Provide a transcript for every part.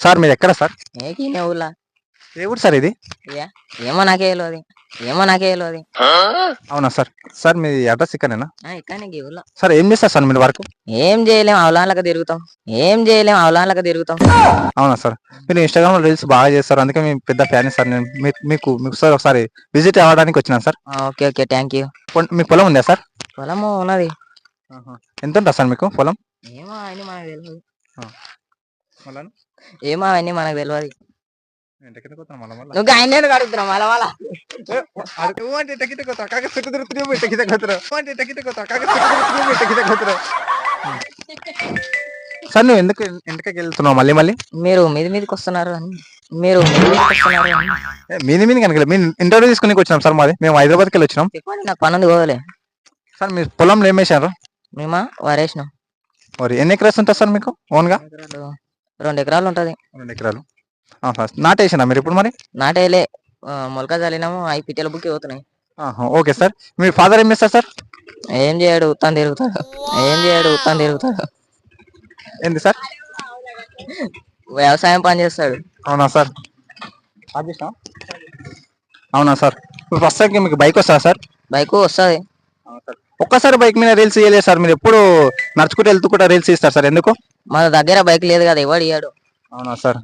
Sir మీది ఎక్కడ sir? ఏకీనే ఊళ్ళా ఏ ఊరు సార్ ఇది? ఏమో నాకే తెలియదు ఏమో నాకే తెలియదు అవునా సార్? సార్ మీ అడ్రస్ ఇక్కడనేనా ఇక్కడ ఊళ్ళో సార్ ఏం చేస్తారు సార్ మీరు వర్క్? ఏం చేయలేం అవలాన్లకు తిరుగుతాం. ఏం చేయలేం అవలాన్లకు తిరుగుతాం. అవునా సార్? మీరు ఇన్స్టాగ్రామ్లో రీల్స్ బాగా చేస్తారు అందుకే మీ పెద్ద ఫ్యాన్ సార్. నేను మీ- మీకు మీకు సార్ ఒకసారి విజిట్ అవ్వడానికి వచ్చినాను సార్. ఆ, ఓకే ఓకే థ్యాంక్ యూ. పొన్- మీకు పొలం ఉందా సార్? పొలము ఉన్నది. ఎంత ఉంటుంది సార్ మీకు పొలం? ఏమో అవన్నీ మనకు తెలియదు ఏమో అవన్నీ మనకు తెలియదు? నువ్వు ఆయన ఎందుకు అడుగుతున్నావు మళ్ళా. మళ్ళా అంటే కొత్త, కాక చుట్టూ అంటే కొత్త, కాక చుట్టూ. సార్ నువ్వు ఎందుకు ఎంతకి వెళ్తున్నావు మళ్ళీ మళ్ళీ? మీరు మీది మీదకి వస్తున్నారు అని. మీరు మీది మీది కనుక మీ ఇంటర్వ్యూ తీసుకుని వచ్చినాం సార్ మాది. మేము హైదరాబాద్కి వెళ్ళి వచ్చినాం. నాకు పని ఉంది పోలే సార్ మీ పొలంలో ఏం వేసారు మేమా? వరేసినాం. మరి ఎన్ని ఎకరాస్ ఉంటుంది సార్ మీకు ఓన్గా? రెండు ఎకరాలు ఉంటది. రెండు ఎకరాలు. సార్ నాటేసినా మీరు ఇప్పుడు మరి? నాటేలే మొలక చల్లినాము అవి పిట్టెల బుక్కి పోతున్నాయి. ఆహా, ఓకే సార్. మీ ఫాదర్ ఏం చేస్తారు సార్? ఏం చేయడు ఉత్తాను తిరుగుతాడు. ఏం చేయడు ఉత్తాను తిరుగుతాడు. ఏంది సార్? వ్యవసాయం పని చేస్తాడు. అవునా సార్? అవునా సార్. ఇప్పుడు ప్రస్తుతానికి మీకు బైక్ వస్తుందా సార్? బైక్ వస్తుంది. ఒక్కసారి బైక్ మీద రీల్స్ చేయలేదు సార్. మీరు ఎప్పుడు నడుచుకుంటూ వెళ్తూ కూడా రీల్స్ ఇస్తారు సార్. ఎందుకు? మన దగ్గర బైక్ లేదు కదా ఎవడు ఇయ్యాడు? అవునా సార్.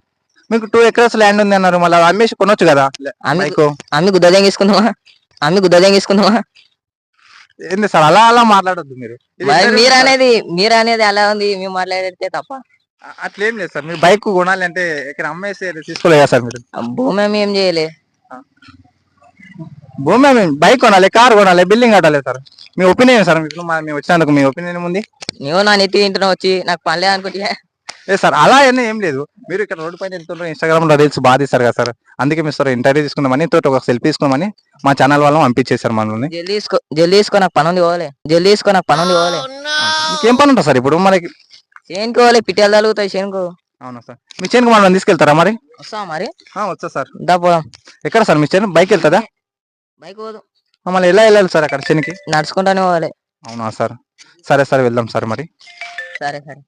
మీకు టూ ఎకర్స్ ల్యాండ్ ఉంది అన్నారు. మళ్ళీ అమ్మేసి కొనొచ్చు కదా? అమ్మి అమ్మి గుద్ద తెంగేసుకుందామా? అమ్మి గుద్ద తెంగేసుకుందామా? ఏంది సార్ అలా అలా మాట్లాడొద్దు మీరు. మరి. అనేది మీరు అనేది అలా ఉంది మేము మాట్లాడితే తప్ప. అట్లేం లేదు సార్. మీరు బైక్ కొనాలి అంటే ఇక్కడ అమ్మేసి తీసుకోలేదా సార్ మీరు? భూమి ఏం చేయలే. భూమి బైక్ కొనాలి కార్ కొనాలి బిల్డింగ్ కట్టాలి సార్ మీ ఒపీనియన్ సార్ మీకు మేము వచ్చినందుకు మీ ఒపీనియన్ ఉంది నువ్వు నా నెత్తి తింటున్నావు వచ్చి నాకు పనిలే అనుకుంటే లేదు సార్ అలా అయినా ఏం లేదు. మీరు ఇక్కడ రోడ్డు పైన వెళ్తుంటారు ఇన్స్టాగ్రామ్లో రీల్స్ బాగా తీస్తారు కదా సార్ అందుకే మీరు సార్ ఇంటర్వ్యూ తీసుకుందామని తోటి ఒక సెల్ఫీ తీసుకుందామని మా ఛానల్ వాళ్ళని పంపించేశారు మనల్ని. జల్దీ తీసుకో జల్దీ తీసుకో నాకు పని ఉంది పోలే జల్దీ తీసుకో నాకు పని ఉంది మీకు ఏం పని ఉంటుంది సార్ ఇప్పుడు? మనకి చేనుకు పోలే పిట్టెలు తలుగుతాయి చేనుకు. అవునా సార్ మీ చేనుకు మనం తీసుకెళ్తారా మరి? వస్తావా మరి? ఆ, వచ్చా సార్ దా పోదాం. ఎక్కడ సార్ మీ చేను? బైక్ వెళ్తుందా? బైక్ పోదు. మళ్ళీ ఎలా వెళ్ళాలి సార్ అక్కడ చేనుకి నడుచుకుంటానే పోవాలి. అవునా సార్? సరే సార్ వెళ్దాం సార్ మరి. సరే సరే.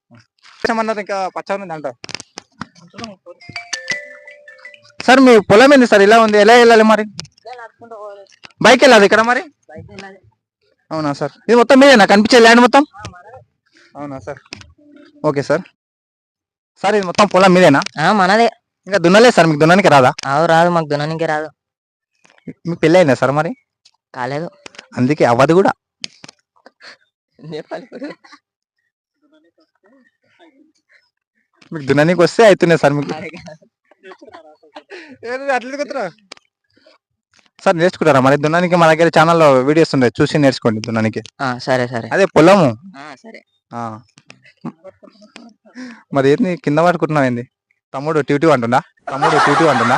ఏమన్నారు ఇంకా పచ్చ ఉంది అంట సార్ మీ పొలం ఏంది సార్? ఇలా ఉంది. ఎలా వెళ్ళాలి మరి? బైక్ వెళ్ళాలి ఇక్కడ మరి? అవునా సార్? ఇది మొత్తం మీదే నాకు కనిపించే ల్యాండ్ మొత్తం? అవునా సార్? Okay sir. సార్ ఇది మొత్తం పొలం మీదేనా? మనదే. ఇంకా దున్నలేదు సార్ మీకు దున్నడానికి రాదా? ఆవు రాదు. మాకు దున్ననికి రాదు. మీకు పెళ్ళి అయిందా సార్ మరి? కాలేదు. అందుకే అవ్వదు కూడా. మీకు దున్ననికి వస్తే అవుతున్నాయి సార్ మీకు. సార్ నేర్చుకుంటారా మరి? దున్నానికి మా దగ్గర ఛానల్లో వీడియోస్ ఉన్నాయి. చూసి నేర్చుకోండి దున్నానికి. ఆ, సరే సరే. అదే పొలము. ఆ, సరే. ఆ. మరి ఏంది కింద పట్టుకుంటున్నావు ఏంది? తమ్ముడు ట్యూటీ అంటుందా తమ్ముడు ట్యూటీ అంటుందా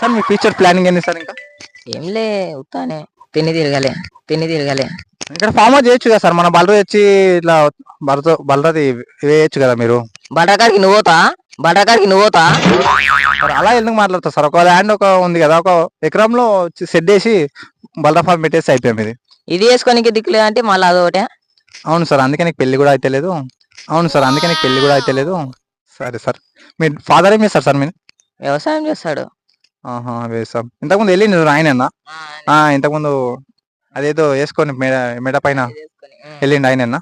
సార్ మీ ఫ్యూచర్ ప్లానింగ్ ఏంది సార్ ఇంకా? ఏంలే ఉత్తానే. తిని తిరగలే తిని తిరగలే. ఇక్కడ ఫామ్ హౌస్ చేయొచ్చు కదా సార్? మన బలరు వచ్చి ఇట్లా బలతో బలరది వేయచ్చు కదా మీరు? బటకాడికి నువ్వు పోతా? బటకాడికి నువ్వు పోతా? మరి అలా ఎందుకు మాట్లాడతారు సార్? ఒక ల్యాండ్ ఒక ఉంది కదా ఒక ఎకరంలో సెట్ చేసి బలరా ఫామ్ పెట్టేసి అయిపోయాం ఇది. ఇది వేసుకోనికి దిక్కులే అంటే మళ్ళీ అదొకటే అవును సార్ అందుకే నీకు పెళ్ళి కూడా అయితే లేదు. అవును సార్ అందుకే నీకు పెళ్ళి కూడా అయితే లేదు. సరే సార్. మీ ఫాదర్ ఏం చేస్తారు సార్ మీరు వ్యవసాయం చేస్తాడు. ఆహా వేసాం ఇంతకుముందు నువ్వు ఆయనన్నా ఆ, ఇంతకుముందు అదేదో వేసుకొని మెడ మెడ పైన వెళ్ళిండు ఆయనన్నా?